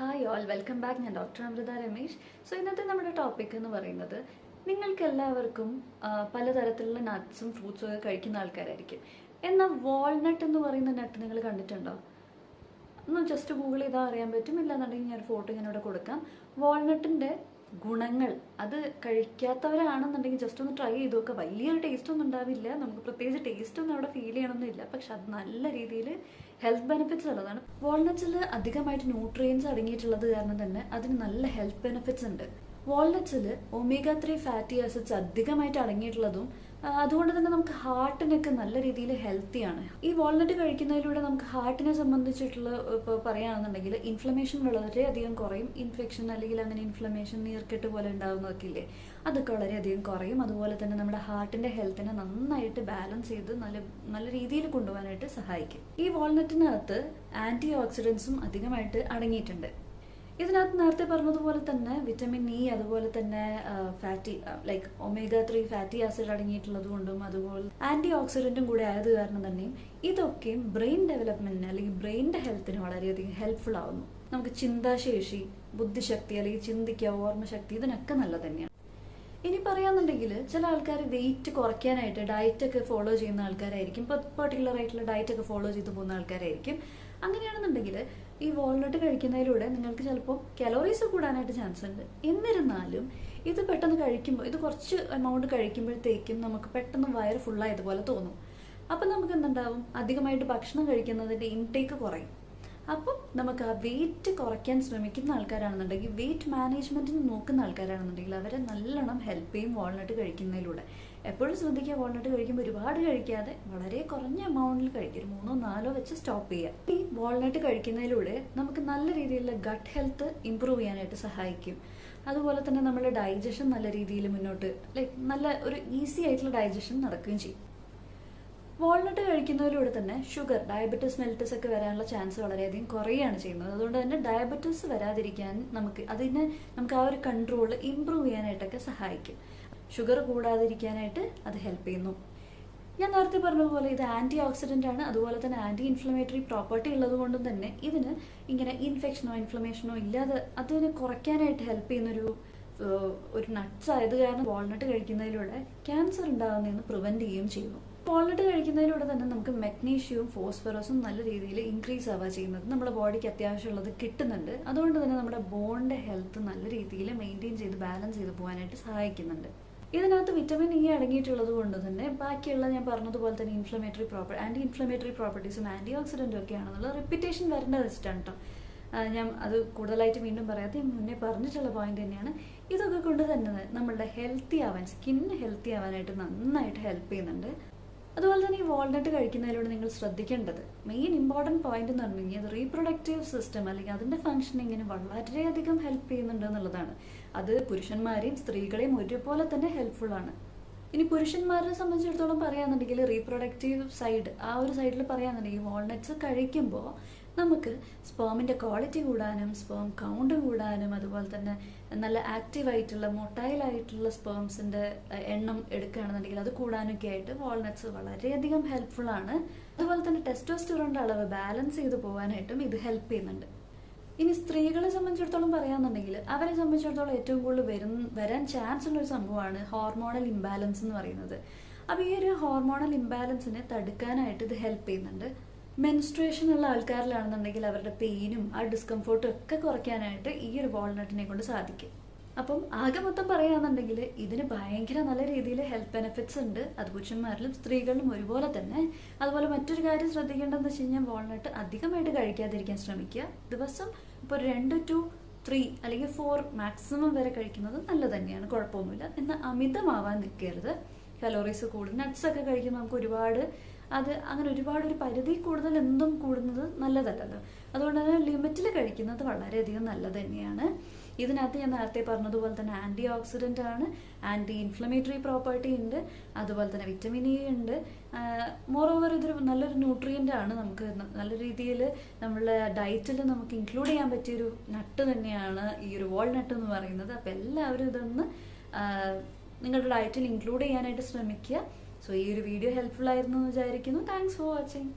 Hi all welcome back ഞാൻ doctor Amrutha Ramesh. So ഇന്നത്തെ നമ്മുടെ ടോപ്പിക് എന്ന് പറയുന്നത് നിങ്ങൾക്ക് എല്ലാവർക്കും പലതരത്തിലുള്ള നട്ട്സും ഫ്രൂട്ട്സും ഒക്കെ കഴിക്കുന്ന ആൾക്കാരായിരിക്കും. എന്നാൽ വാൾനട്ട് എന്ന് പറയുന്ന നട്ട് നിങ്ങൾ കണ്ടിട്ടുണ്ടോ? ഒന്ന് ജസ്റ്റ് ഗൂഗിൾ ചെയ്താൽ അറിയാൻ പറ്റും. ഇല്ലാന്നുണ്ടെങ്കിൽ ഞാൻ ഫോട്ടോ ഞാൻ കൊടുക്കാം. വാൾനട്ടിന്റെ ഗുണങ്ങൾ അത് കഴിക്കാത്തവരാണെന്നുണ്ടെങ്കിൽ ജസ്റ്റ് ഒന്ന് ട്രൈ ചെയ്ത് നോക്കുക വലിയൊരു ടേസ്റ്റ് ഒന്നും ഉണ്ടാവില്ല. നമുക്ക് പ്രത്യേകിച്ച് ടേസ്റ്റ് ഒന്നും അവിടെ ഫീൽ ചെയ്യണമെന്നില്ല പക്ഷെ അത് നല്ല രീതിയിൽ ഹെൽത്ത് ബെനിഫിറ്റ്സ് ഉള്ളതാണ് വാൾനട്ട്സിൽ അധികമായിട്ട് ന്യൂട്രിയൻസ് അടങ്ങിയിട്ടുള്ളത് കാരണം തന്നെ അതിന് നല്ല ഹെൽത്ത് ബെനിഫിറ്റ്സ് ഉണ്ട്. വാൾനട്ട്സിൽ ഒമേഗ ത്രീ ഫാറ്റി ആസിഡ്സ് അധികമായിട്ട് അടങ്ങിയിട്ടുള്ളതും അതുകൊണ്ട് തന്നെ നമുക്ക് ഹാർട്ടിനൊക്കെ നല്ല രീതിയിൽ ഹെൽത്തിയാണ് ഈ വാൾനട്ട് കഴിക്കുന്നതിലൂടെ നമുക്ക് ഹാർട്ടിനെ സംബന്ധിച്ചിട്ടുള്ള ഇപ്പോൾ പറയുകയാണെന്നുണ്ടെങ്കിൽ ഇൻഫ്ലമേഷൻ വളരെയധികം കുറയും. ഇൻഫെക്ഷൻ അല്ലെങ്കിൽ അങ്ങനെ ഇൻഫ്ലമേഷൻ നീർക്കെട്ട് പോലെ ഉണ്ടാകുന്നതൊക്കെ ഇല്ലേ അതൊക്കെ വളരെയധികം കുറയും. അതുപോലെ തന്നെ നമ്മുടെ ഹാർട്ടിന്റെ ഹെൽത്തിനെ നന്നായിട്ട് ബാലൻസ് ചെയ്ത് നല്ല നല്ല രീതിയിൽ കൊണ്ടുപോകാനായിട്ട് സഹായിക്കും. ഈ വാൾനട്ടിനകത്ത് ആന്റി ഓക്സിഡൻസും അധികമായിട്ട് അടങ്ങിയിട്ടുണ്ട്. ഇതിനകത്ത് നേരത്തെ പറഞ്ഞതുപോലെ തന്നെ വിറ്റമിൻ ഇ അതുപോലെ തന്നെ fatty like omega three fatty acid അടങ്ങിയിട്ടുള്ളത് കൊണ്ടും അതുപോലെ ആന്റി ഓക്സിഡന്റും കൂടെ ആയത് കാരണം തന്നെയും ഇതൊക്കെയും ബ്രെയിൻ ഡെവലപ്മെന്റിന് അല്ലെങ്കിൽ ബ്രെയിനിന്റെ ഹെൽത്തിന് വളരെയധികം ഹെൽപ്ഫുൾ ആവുന്നു. നമുക്ക് ചിന്താശേഷി ബുദ്ധിശക്തി അല്ലെങ്കിൽ ചിന്തിക്കുക ഓർമ്മശക്തി ഇതിനൊക്കെ നല്ലത് തന്നെയാണ്. ഇനി പറയാന്നുണ്ടെങ്കിൽ ചില ആൾക്കാർ വെയിറ്റ് കുറയ്ക്കാനായിട്ട് ഡയറ്റ് ഒക്കെ ഫോളോ ചെയ്യുന്ന ആൾക്കാരായിരിക്കും. പെർട്ടിക്കുലർ ആയിട്ടുള്ള ഡയറ്റ് ഒക്കെ ഫോളോ ചെയ്ത് പോകുന്ന ആൾക്കാരായിരിക്കും. അങ്ങനെയാണെന്നുണ്ടെങ്കിൽ ഈ വാൾനട്ട് കഴിക്കുന്നതിലൂടെ നിങ്ങൾക്ക് ചിലപ്പോൾ കലോറീസ് കൂടാനായിട്ട് ചാൻസ് ഉണ്ട്. എന്നിരുന്നാലും ഇത് പെട്ടെന്ന് കഴിക്കുമ്പോൾ ഇത് കുറച്ച് എമൗണ്ട് കഴിക്കുമ്പോഴത്തേക്കും നമുക്ക് പെട്ടെന്ന് വയറ് ഫുള്ളായതുപോലെ തോന്നും. അപ്പം നമുക്ക് എന്തുണ്ടാവും? അധികമായിട്ട് ഭക്ഷണം കഴിക്കുന്നതിന്റെ ഇൻടേക്ക് കുറയും. അപ്പം നമുക്ക് ആ വെയിറ്റ് കുറയ്ക്കാൻ ശ്രമിക്കുന്ന ആൾക്കാരാണെന്നുണ്ടെങ്കിൽ വെയിറ്റ് മാനേജ്മെന്റിന് നോക്കുന്ന ആൾക്കാരാണെന്നുണ്ടെങ്കിൽ അവരെ നല്ലോണം ഹെൽപ്പ് ചെയ്യും വാൾനട്ട് കഴിക്കുന്നതിലൂടെ. എപ്പോഴും ശ്രദ്ധിക്കുക വാൾനട്ട് കഴിക്കുമ്പോൾ ഒരുപാട് കഴിക്കാതെ വളരെ കുറഞ്ഞ എമൗണ്ടിൽ കഴിക്കുക. ഒരു മൂന്നോ നാലോ വെച്ച് സ്റ്റോപ്പ് ചെയ്യുക. ഈ വാൾനട്ട് കഴിക്കുന്നതിലൂടെ നമുക്ക് നല്ല രീതിയിലുള്ള ഗട്ട് ഹെൽത്ത് ഇമ്പ്രൂവ് ചെയ്യാനായിട്ട് സഹായിക്കും. അതുപോലെ തന്നെ നമ്മുടെ ഡൈജഷൻ നല്ല രീതിയിൽ മുന്നോട്ട് ലൈക്ക് നല്ല ഒരു ഈസി ആയിട്ടുള്ള ഡൈജഷൻ നടക്കുകയും ചെയ്യും. വാൾനട്ട് കഴിക്കുന്നതിലൂടെ തന്നെ ഷുഗർ ഡയബറ്റിസ് മെൽറ്റസ് ഒക്കെ വരാനുള്ള ചാൻസ് വളരെയധികം കുറയുകയാണ് ചെയ്യുന്നത്. അതുകൊണ്ട് തന്നെ ഡയബറ്റിസ് വരാതിരിക്കാൻ നമുക്ക് അതിനെ നമുക്ക് ആ ഒരു കൺട്രോൾ ഇമ്പ്രൂവ് ചെയ്യാനായിട്ടൊക്കെ സഹായിക്കും. ഷുഗർ കൂടാതിരിക്കാനായിട്ട് അത് ഹെൽപ്പ് ചെയ്യുന്നു. ഞാൻ നേരത്തെ പറഞ്ഞതുപോലെ ഇത് ആന്റി ഓക്സിഡന്റ് ആണ്. അതുപോലെ തന്നെ ആന്റി ഇൻഫ്ലമേറ്ററി പ്രോപ്പർട്ടി ഉള്ളത് കൊണ്ടും തന്നെ ഇതിന് ഇങ്ങനെ ഇൻഫെക്ഷനോ ഇൻഫ്ലമേഷനോ ഇല്ലാതെ അതിനെ കുറയ്ക്കാനായിട്ട് ഹെൽപ്പ് ചെയ്യുന്നൊരു ഒരു നട്ട്സ് ആയത് കാരണം വാൾനട്ട് കഴിക്കുന്നതിലൂടെ ക്യാൻസർ ഉണ്ടാകുന്നതെന്ന് പ്രിവെന്റ് ചെയ്യുകയും ചെയ്യുന്നു. വാൾനട്ട് കഴിക്കുന്നതിലൂടെ തന്നെ നമുക്ക് മെഗ്നീഷ്യവും ഫോസ്ഫറസും നല്ല രീതിയിൽ ഇൻക്രീസ് ആവുക ചെയ്യുന്നത്. നമ്മുടെ ബോഡിക്ക് അത്യാവശ്യമുള്ളത് കിട്ടുന്നുണ്ട്. അതുകൊണ്ട് തന്നെ നമ്മുടെ ബോണിന്റെ ഹെൽത്ത് നല്ല രീതിയിൽ മെയിന്റെയിൻ ചെയ്ത് ബാലൻസ് ചെയ്ത് പോകാനായിട്ട് സഹായിക്കുന്നുണ്ട്. ഇതിനകത്ത് വിറ്റമിൻ ഇ അടങ്ങിയിട്ടുള്ളത് കൊണ്ട് തന്നെ ബാക്കിയുള്ള ഞാൻ പറഞ്ഞതുപോലെ തന്നെ ഇൻഫ്ലമേറ്ററി പ്രോപ്പർ ആന്റി ഇൻഫ്ലമേറ്ററി പ്രോപ്പർട്ടീസും ആന്റി ഓക്സിഡന്റും ഒക്കെ ആണെന്നുള്ള റിപ്പിറ്റേഷൻ വരേണ്ടത് വെച്ചിട്ടാണ് കേട്ടോ ഞാൻ അത് കൂടുതലായിട്ട് വീണ്ടും പറയാതെ മുന്നേ പറഞ്ഞിട്ടുള്ള പോയിന്റ് തന്നെയാണ്. ഇതൊക്കെ കൊണ്ട് തന്നെ നമ്മളുടെ ഹെൽത്തി ആവാൻ സ്കിന്ന് ഹെൽത്തി ആവാനായിട്ട് നന്നായിട്ട് ഹെൽപ്പ് ചെയ്യുന്നുണ്ട്. അതുപോലെ തന്നെ ഈ വാൾനട്ട് കഴിക്കുന്നതിലൂടെ നിങ്ങൾ ശ്രദ്ധിക്കേണ്ടത് മെയിൻ ഇമ്പോർട്ടന്റ് പോയിന്റ് എന്ന് പറഞ്ഞു കഴിഞ്ഞാൽ റീപ്രൊഡക്റ്റീവ് സിസ്റ്റം അല്ലെങ്കിൽ അതിന്റെ ഫംഗ്ഷനിങ്ങിന് വളരെയധികം ഹെൽപ്പ് ചെയ്യുന്നുണ്ട് എന്നുള്ളതാണ്. അത് പുരുഷന്മാരെയും സ്ത്രീകളെയും ഒരുപോലെ തന്നെ ഹെൽപ്ഫുൾ ആണ്. ഇനി പുരുഷന്മാരെ സംബന്ധിച്ചിടത്തോളം പറയാന്നുണ്ടെങ്കിൽ റീപ്രൊഡക്റ്റീവ് സൈഡ് ആ ഒരു സൈഡിൽ പറയാന്നുണ്ടെങ്കിൽ വാൾനട്ട്സ് കഴിക്കുമ്പോൾ നമുക്ക് സ്പോമിന്റെ ക്വാളിറ്റി കൂടാനും സ്പേം കൗണ്ട് കൂടാനും അതുപോലെ തന്നെ നല്ല ആക്റ്റീവായിട്ടുള്ള മൊട്ടൈലായിട്ടുള്ള സ്പോംസിന്റെ എണ്ണം എടുക്കുകയാണെന്നുണ്ടെങ്കിൽ അത് കൂടാനൊക്കെ ആയിട്ട് വാൾനട്ട്സ് വളരെയധികം ഹെൽപ്ഫുള്ളാണ് അതുപോലെ തന്നെ ടെസ്റ്റോസ്റ്ററോണിന്റെ അളവ് ബാലൻസ് ചെയ്ത് പോകാനായിട്ടും ഇത് ഹെൽപ്പ് ചെയ്യുന്നുണ്ട്. ഇനി സ്ത്രീകളെ സംബന്ധിച്ചിടത്തോളം പറയാന്നുണ്ടെങ്കിൽ അവരെ സംബന്ധിച്ചിടത്തോളം ഏറ്റവും കൂടുതൽ വരും വരാൻ ചാൻസ് ഉള്ള ഒരു സംഭവമാണ് ഹോർമോണൽ ഇംബാലൻസ് എന്ന് പറയുന്നത്. അപ്പോൾ ഈ ഒരു ഹോർമോണൽ ഇംബാലൻസിനെ തടുക്കാനായിട്ട് ഇത് ഹെൽപ്പ് ചെയ്യുന്നുണ്ട്. മെൻസ്ട്രേഷൻ ഉള്ള ആൾക്കാരിലാണെന്നുണ്ടെങ്കിൽ അവരുടെ പെയിനും ആ ഡിസ്കംഫോർട്ടും ഒക്കെ കുറയ്ക്കാനായിട്ട് ഈ ഒരു വാൾനട്ടിനെ കൊണ്ട് സാധിക്കും. അപ്പം ആകെ മൊത്തം പറയുകയാണെന്നുണ്ടെങ്കിൽ ഇതിന് ഭയങ്കര നല്ല രീതിയിൽ ഹെൽത്ത് ബെനിഫിറ്റ്സ് ഉണ്ട്. അത് പുരുഷന്മാരിലും സ്ത്രീകളിലും ഒരുപോലെ തന്നെ. അതുപോലെ മറ്റൊരു കാര്യം ശ്രദ്ധിക്കേണ്ടതെന്ന് വെച്ച് കഴിഞ്ഞാൽ വാൾനട്ട് അധികമായിട്ട് കഴിക്കാതിരിക്കാൻ ശ്രമിക്കുക. ദിവസം ഇപ്പോൾ രണ്ട് ടു ത്രീ അല്ലെങ്കിൽ ഫോർ മാക്സിമം വരെ കഴിക്കുന്നത് നല്ലത് തന്നെയാണ്. കുഴപ്പമൊന്നുമില്ല. എന്നാൽ അമിതമാവാൻ നിൽക്കരുത്. കലോറീസ് കൂടുതൽ നട്ട്സ് ഒക്കെ കഴിക്കുമ്പോൾ നമുക്ക് ഒരുപാട് അത് അങ്ങനെ ഒരുപാട് ഒരു പരിധി കൂടുതൽ എന്തും കൂടുന്നത് നല്ലതല്ലല്ലോ. അതുകൊണ്ട് തന്നെ ലിമിറ്റിൽ കഴിക്കുന്നത് വളരെയധികം നല്ലത് തന്നെയാണ്. ഇതിനകത്ത് ഞാൻ നേരത്തെ പറഞ്ഞതുപോലെ തന്നെ ആന്റി ഓക്സിഡന്റ് ആണ് ആന്റി ഇൻഫ്ലമേറ്ററി പ്രോപ്പർട്ടി ഉണ്ട് അതുപോലെ തന്നെ വിറ്റമിൻ ഇ ഉണ്ട്. മോറോവർ ഇതൊരു നല്ലൊരു ന്യൂട്രിയന്റ് ആണ് നമുക്ക് നല്ല രീതിയിൽ നമ്മളുടെ ഡയറ്റിൽ നമുക്ക് ഇൻക്ലൂഡ് ചെയ്യാൻ പറ്റിയൊരു നട്ട് തന്നെയാണ് ഈ ഒരു വാൾനട്ട് എന്ന് പറയുന്നത്. അപ്പോൾ എല്ലാവരും ഇതൊന്ന് നിങ്ങളുടെ ഡയറ്റിൽ ഇൻക്ലൂഡ് ചെയ്യാനായിട്ട് ശ്രമിക്കുക. സോ ഈ ഒരു വീഡിയോ ഹെൽപ്ഫുൾ ആയിരുന്നു എന്ന് വിചാരിക്കുന്നു. Thanks for watching